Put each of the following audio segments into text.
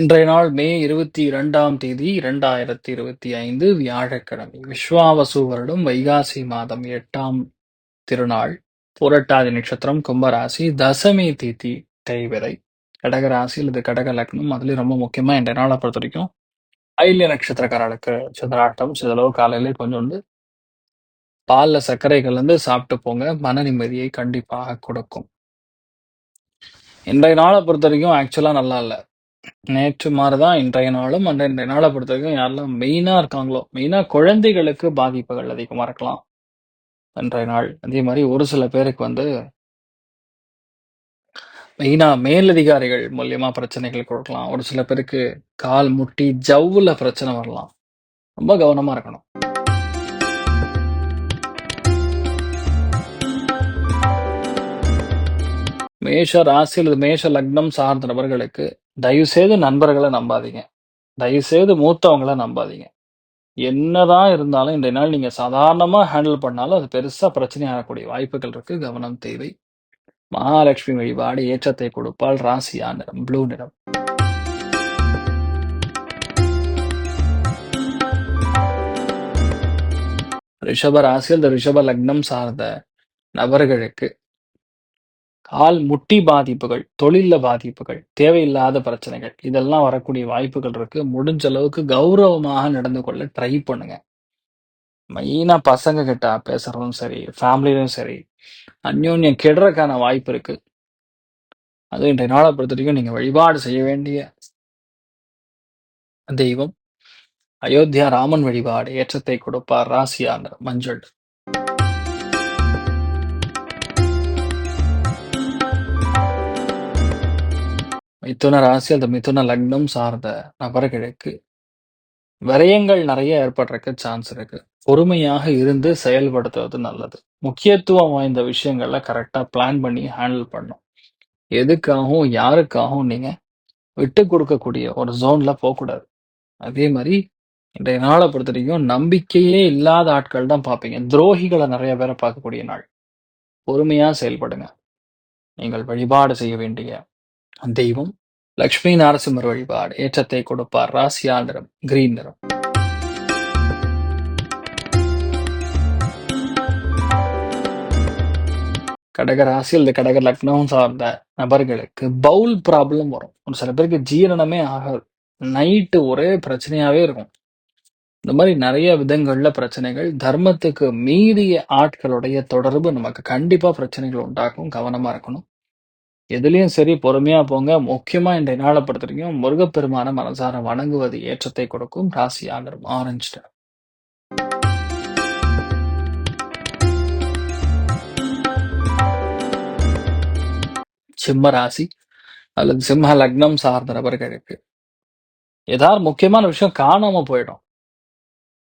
இன்றைய நாள் மே இருபத்தி இரண்டாம் தேதி இரண்டாயிரத்தி இருபத்தி ஐந்து வியாழக்கிழமை. விஸ்வாவசு வருடம் வைகாசி மாதம் எட்டாம் திருநாள். புரட்டாதி நட்சத்திரம் கும்பராசி தசமி திதி தேய்விரை கடகராசி அல்லது கடக லக்னம் அதுலேயும் ரொம்ப முக்கியமா இன்றைய நாளை பொறுத்த வரைக்கும் ஐல்ய நட்சத்திரக்காரர்களுக்கு சிதராட்டம் சிதளவு காலையிலே கொஞ்சோண்டு பாலில் சர்க்கரை கலந்து சாப்பிட்டு போங்க. மன நிம்மதியை கண்டிப்பாக கொடுக்கும். இன்றைய நாளை பொறுத்த வரைக்கும் ஆக்சுவலாக நல்லா இல்லை. நேற்று மாதிரிதான் இன்றைய நாளும் அந்த இன்றைய நாளை பொறுத்த வரைக்கும் யாரெல்லாம் மெயினா இருக்காங்களோ மெயினா குழந்தைகளுக்கு பாதிப்புகள் அதிகமா இருக்கலாம். இன்றைய நாள். அதே மாதிரி ஒரு சில பேருக்கு வந்து மெயினா மேலதிகாரிகள் மூலியமா பிரச்சனைகள் கொடுக்கலாம். ஒரு சில பேருக்கு கால் முட்டி ஜவ்வுல பிரச்சனை வரலாம். ரொம்ப கவனமா இருக்கணும். மேஷ ராசி அல்லது மேஷ லக்னம் சார்ந்த நபர்களுக்கு தயவு செய்து நண்பர்களை நம்பாதீங்க. தயவு செய்து மூத்தவங்கள நம்பாதீங்க. என்னதான் இருந்தாலும் இன்றைய நாள் நீங்க சாதாரணமா ஹேண்டில் பண்ணாலும் அது பெருசா பிரச்சனையாகக்கூடிய வாய்ப்புகள் இருக்கு. கவனம் தேவை. மகாலட்சுமி வழிபாடு ஏற்றத்தை கொடுப்பால் ராசியா நிறம் ப்ளூ நிறம். ரிஷப ராசி அல்லது ரிஷப லக்னம் சார்ந்த நபர்களுக்கு கால் முட்டி பாதிப்புகள் தொழில பாதிப்புகள் தேவையில்லாத பிரச்சனைகள் இதெல்லாம் வரக்கூடிய வாய்ப்புகள் இருக்கு. முடிஞ்ச அளவுக்கு கௌரவமாக நடந்து கொள்ள ட்ரை பண்ணுங்க. மெயினா பசங்க கிட்ட பேசுறதும் சரி ஃபேமிலியும் சரி அந்யோன்யம் கெடுறதுக்கான வாய்ப்பு இருக்கு. அது இன்றைய நாளை பொறுத்த வரைக்கும் நீங்க வழிபாடு செய்ய வேண்டிய தெய்வம். அயோத்தியா ராமன் வழிபாடு ஏற்றத்தை கொடுப்பார் ராசியான மஞ்சள். மிதுன ராசி அந்த மிதுன லக்னம் சார்ந்த நபர்களுக்கு விரயங்கள் நிறைய ஏற்படுறதுக்கு சான்ஸ் இருக்கு. பொறுமையாக இருந்து செயல்படுத்துவது நல்லது. முக்கியத்துவம் வாய்ந்த விஷயங்கள்ல கரெக்டா பிளான் பண்ணி ஹேண்டில் பண்ணும் எதுக்காகவும் யாருக்காகவும் நீங்க விட்டு கொடுக்கக்கூடிய ஒரு ஜோன்ல போகக்கூடாது. அதே மாதிரி இன்றைய நாளை பொறுத்த வரைக்கும் நம்பிக்கையே இல்லாத ஆட்கள் தான் பார்ப்பீங்க. துரோகிகளை நிறைய பேரை பார்க்கக்கூடிய நாள். பொறுமையா செயல்படுங்க. நீங்கள் வழிபாடு செய்ய வேண்டிய தெய்வம் லக்ஷ்மி நரசிம்மர் வழிபாடு ஏற்றத்தை கொடுப்பார் ராசியா நிறம் கிரீன் நிறம். கடக ராசி அல்லது கடக லக்னம் சார்ந்த நபர்களுக்கு பவுல் ப்ராப்ளம் வரும். ஒரு சில பேருக்கு ஜீரணமே ஆகாது. நைட்டு ஒரே பிரச்சனையாவே இருக்கும். இந்த மாதிரி நிறைய விதங்கள்ல பிரச்சனைகள் தர்மத்துக்கு மீறிய ஆட்களுடைய தொடர்பு நமக்கு கண்டிப்பா பிரச்சனைகள் உண்டாக்கும். கவனமா இருக்கணும். எதுலயும் சரி பொறுமையாக போங்க. முக்கியமாக இந்த நாளை பொறுத்த வரைக்கும் முருகப்பெருமான மனசார வணங்குவது ஏற்றத்தை கொடுக்கும். ராசி ஆண்டரும் ஆரஞ்சு சிம்ம ராசி அல்லது சிம்ம லக்னம் சார்ந்த நபர்களுக்கு ஏதாவது முக்கியமான விஷயம் காணாம போயிடும்.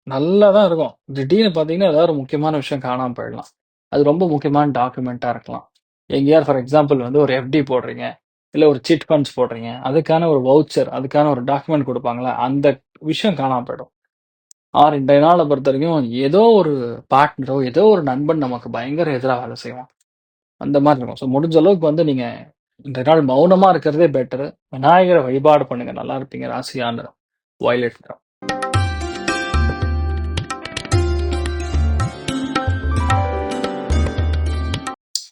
நல்லா தான் இருக்கும். திடீர்னு பார்த்தீங்கன்னா ஏதாவது ஒரு முக்கியமான விஷயம் காணாமல் போயிடலாம். அது ரொம்ப முக்கியமான டாக்குமெண்ட்டாக இருக்கலாம். எங்கேயாவது ஃபார் எக்ஸாம்பிள் வந்து ஒரு எஃப்டி போடுறீங்க இல்லை ஒரு சிட் ஃபண்ட்ஸ் போடுறீங்க அதுக்கான ஒரு வவுச்சர் அதுக்கான ஒரு டாக்குமெண்ட் கொடுப்பாங்களே அந்த விஷயம் காணாமல் போயிடும். ஆர் இன்றைய நாளை பொறுத்த வரைக்கும் ஏதோ ஒரு பார்ட்னரோ ஏதோ ஒரு நண்பன் நமக்கு பயங்கர எதிராக வேலை செய்வான். அந்த மாதிரி இருக்கும். ஸோ முடிஞ்ச அளவுக்கு வந்து நீங்கள் இன்றைய நாள் மௌனமாக இருக்கிறதே பெட்டர் விநாயகரை வழிபாடு பண்ணுங்க. நல்லா இருப்பீங்க. ராசியான வயலட் நிறம்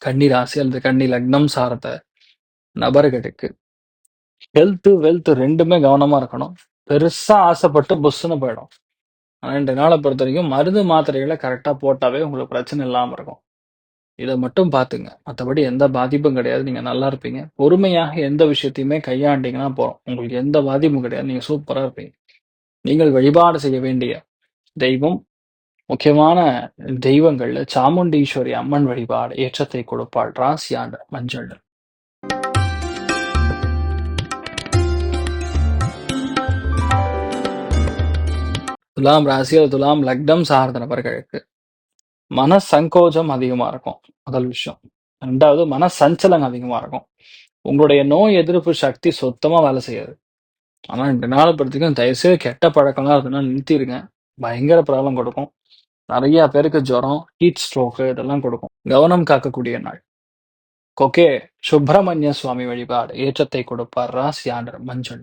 கன்னி ராசி அல்லது கன்னி லக்னம் சார்ந்த நபர்களுக்கு ஹெல்த்து வெல்த் ரெண்டுமே கவனமா இருக்கணும். பெருசா ஆசைப்பட்டு புஷ்ஷுன்னு போயிடும். ரெண்டு நாளை பொறுத்த வரைக்கும் மருந்து மாத்திரைகளை கரெக்டாக போட்டாவே உங்களுக்கு பிரச்சனை இல்லாமல் இருக்கும். இதை மட்டும் பார்த்துங்க. மற்றபடி எந்த பாதிப்பும் கிடையாது. நீங்கள் நல்லா இருப்பீங்க. பொறுமையாக எந்த விஷயத்தையுமே கையாண்டிங்கன்னா போகிறோம் உங்களுக்கு எந்த பாதிப்பும் கிடையாது. நீங்கள் சூப்பராக இருப்பீங்க. நீங்கள் வழிபாடு செய்ய வேண்டிய தெய்வம் முக்கியமான தெய்வங்கள்ல சாமுண்டீஸ்வரி அம்மன் வழிபாடு ஏற்றத்தை கொடுப்பாள் ராசியாண்ட மஞ்சள். துலாம் ராசியில் துலாம் லக்னம் சார்ந்த நபர்களுக்கு மன சங்கோஜம் அதிகமா இருக்கும். முதல் விஷயம். ரெண்டாவது மன சஞ்சலம் அதிகமா இருக்கும். உங்களுடைய நோய் எதிர்ப்பு சக்தி சுத்தமா வேலை செய்யாது. ஆனா ரெண்டு நாளை பொறுத்திக்கும் தயவுசெய்து கெட்ட பழக்கம்லாம் இருந்ததுன்னா நிறுத்திடுங்க பயங்கர ப்ராப்ளம் கொடுக்கும். நிறைய பேருக்கு ஜுரம் ஹீட் ஸ்ட்ரோக்கு இதெல்லாம் கொடுக்கும். கவனம் காக்கக்கூடிய நாள். கொக்கே சுப்பிரமணிய சுவாமி வழிபாடு. ஏற்றத்தை கொடுப்பார் ராசி ஆண்டர் மஞ்சள்.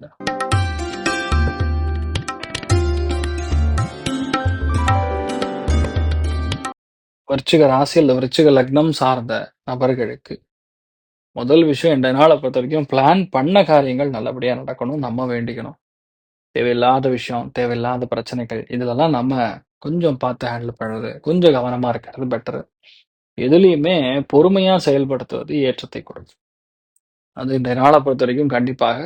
விருச்சிக ராசி அல்லது விருச்சிக லக்னம் சார்ந்த நபர்களுக்கு முதல் விஷயம் இந்த நாளை பொறுத்த வரைக்கும் பிளான் பண்ண காரியங்கள் நல்லபடியா நடக்கணும் நம்ம வேண்டிக்கணும். தேவையில்லாத விஷயம் தேவையில்லாத பிரச்சனைகள் இதிலெல்லாம் நம்ம கொஞ்சம் பார்த்து ஹேண்டில் பண்ணுறது கொஞ்சம் கவனமா இருக்கிறது பெட்டரு எதுலேயுமே பொறுமையா செயல்படுத்துவது ஏற்றத்தை கொடுக்கும். அது இந்த நாளை பொறுத்த வரைக்கும் கண்டிப்பாக.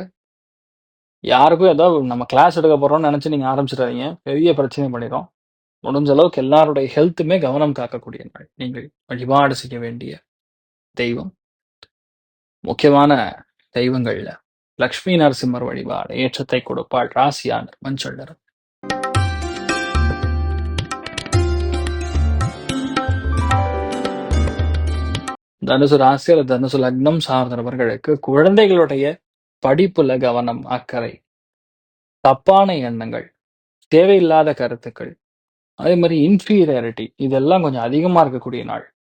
யாருக்கும் ஏதோ நம்ம கிளாஸ் எடுக்க போறோம்னு நினைச்சு நீங்க ஆரம்பிச்சிடாதீங்க. பெரிய பிரச்சனை பண்ணிடும் முடிஞ்ச அளவுக்கு எல்லாருடைய ஹெல்த்துமே கவனம் காக்கக்கூடிய நாள் நீங்கள் வழிபாடு செய்ய வேண்டிய தெய்வம். முக்கியமான தெய்வங்கள்ல லக்ஷ்மி நரசிம்மர் வழிபாடு ஏற்றத்தை கொடுப்பாள் ராசியானர் மஞ்சள் நிறம். தனுசு ராசி அல்லது தனுசு லக்னம் சார்ந்தவர்களுக்கு குழந்தைகளுடைய படிப்புல கவனம் அக்கறை தப்பான எண்ணங்கள் தேவையில்லாத கருத்துக்கள் அதே மாதிரி இன்ஃபீரியாரிட்டி இதெல்லாம் கொஞ்சம் அதிகமா இருக்கக்கூடிய நாள்.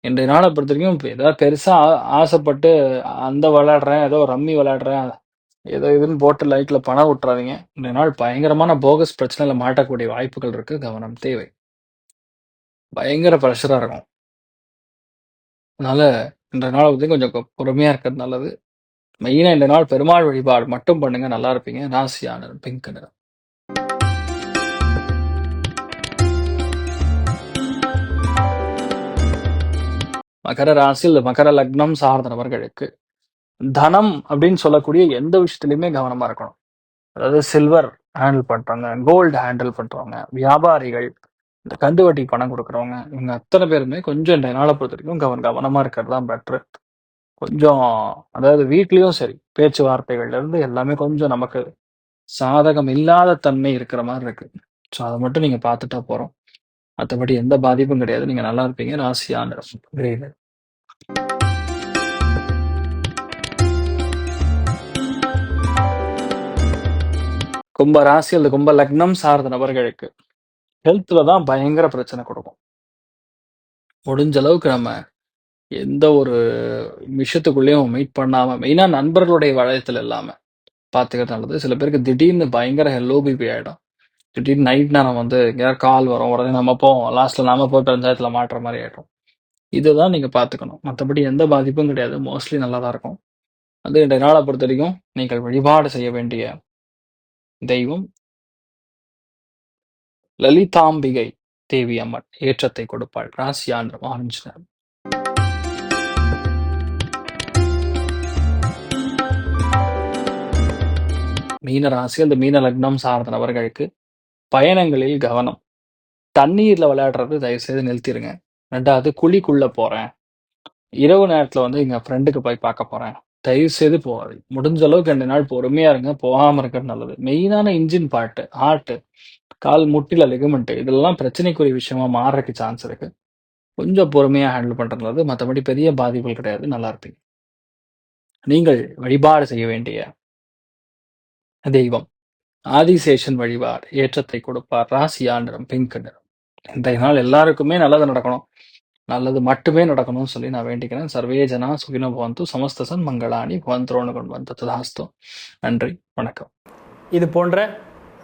இன்றைய நாளை பொறுத்த வரைக்கும் இப்ப ஏதாவது பெருசா ஆ- ஆசைப்பட்டு அந்த விளையாடுறேன் ஏதோ ரம்மி விளையாடுறேன் ஏதோ இதுன்னு போட்டு லைட்ல பணம் விட்டுறாதீங்க இன்றைய நாள் பயங்கரமான போகஸ் பிரச்சனையில மாட்டக்கூடிய வாய்ப்புகள் இருக்கு. கவனம் தேவை. பயங்கர ப்ரெஷரா இருக்கும். அதனால் இன்றைய நாள் வந்து கொஞ்சம் கொ- இருக்கிறது நல்லது. மெயினாக இந்த நாள் பெருமாள் வழிபாடு மட்டும் பண்ணுங்க நல்லா இருப்பீங்க. ராசியான பிங்க் நிறம் மகர ராசியில் மகர லக்னம் சார்ந்த நபர்களுக்கு தனம் அப்படின்னு சொல்லக்கூடிய எந்த விஷயத்துலையுமே கவனமா இருக்கணும். அதாவது சில்வர் ஹேண்டில் பண்றவங்க கோல்டு ஹேண்டில் பண்றவங்க வியாபாரிகள் இந்த கந்து வட்டிக்கு பணம் கொடுக்குறவங்க இவங்க அத்தனை பேருமே கொஞ்சம் இந்த நாளை பொறுத்த வரைக்கும் கவன கவனமா இருக்கிறது தான் பெட்ரு கொஞ்சம் அதாவது வீட்லயும் சரி பேச்சுவார்த்தைகள்ல இருந்து எல்லாமே கொஞ்சம் நமக்கு சாதகம் இல்லாத தன்மை இருக்கிற மாதிரி இருக்கு. ஸோ அதை மட்டும் நீங்க பார்த்துட்டா போறோம். மற்றபடி எந்த பாதிப்பும் கிடையாது. நீங்க நல்லா இருப்பீங்க. ராசியான கிரீன் கும்ப ராசி அல்லது கும்ப லக்னம் சார்ந்த நபர்களுக்கு ஹெல்த்தில் தான் பயங்கர பிரச்சனை கொடுக்கும். முடிஞ்ச அளவுக்கு நம்ம எந்த ஒரு விஷயத்துக்குள்ளேயும் மீட் பண்ணாம மெயினா நண்பர்களுடைய வளையத்துல இல்லாம பார்த்துக்கிறது நல்லது. சில பேருக்கு திடீர்னு பயங்கர லோ பிபி ஆயிடும். திடீர்னு நைட் நேரம் வந்து எங்கேயாவது கால் வரும் உடனே நம்ம போவோம். லாஸ்ட்ல நாம போய் பஞ்சாயத்துல மாட்டுற மாதிரி ஆயிடும். இதுதான் நீங்க பார்த்துக்கணும் மற்றபடி எந்த பாதிப்பும் கிடையாது. மோஸ்ட்லி நல்லா தான் இருக்கும். அது ரெண்டு நாளை பொறுத்த வரைக்கும் நீங்கள் வழிபாடு செய்ய வேண்டிய தெய்வம். லலிதாம்பிகை தேவி அம்மன் ஏற்றத்தை கொடுப்பாள். ராசியான் ஆரஞ்சு நிறம். மீன ராசி அந்த மீன லக்னம் சார்ந்த நபர்களுக்கு பயணங்களில் கவனம். தண்ணீர்ல விளையாடுறது தயவு செய்து நிறுத்திடுங்க ரெண்டாவது குழிக்குள்ள போறேன். இரவு நேரத்துல வந்து எங்க ஃப்ரெண்டுக்கு போய் பார்க்க போறேன். தயவு செய்து போகாது. முடிஞ்ச அளவுக்கு ரெண்டு நாள் பொறுமையா இருங்க. போகாம இருக்கிறது நல்லது. மெயினான இன்ஜின் பாட்டு ஹார்ட்டு கால் முட்டில லிகமெண்ட் இதெல்லாம் பிரச்சனைக்குரிய விஷயமா மாறுறதுக்கு சான்ஸ் இருக்கு. கொஞ்சம் பொறுமையா ஹேண்டில் பண்றது மற்றபடி பெரிய பாதிப்புகள் கிடையாது. நல்லா இருப்பீங்க. நீங்கள் வழிபாடு செய்ய வேண்டிய தெய்வம் ஆதிசேஷன் வழிபாடு ஏற்றத்தை கொடுப்பார். ராசியா நிறம் பிங்க் நிறம். இந்த நாள் எல்லாருக்குமே நல்லது நடக்கணும். நல்லது மட்டுமே நடக்கணும்னு சொல்லி நான் வேண்டிக்கிறேன். சர்வே ஜனா சுகினோ பவந்து சமஸ்தசன் மங்களாணி பவந்தோணு கொண்டு வந்த ததாஸ்தோ நன்றி வணக்கம். இது போன்ற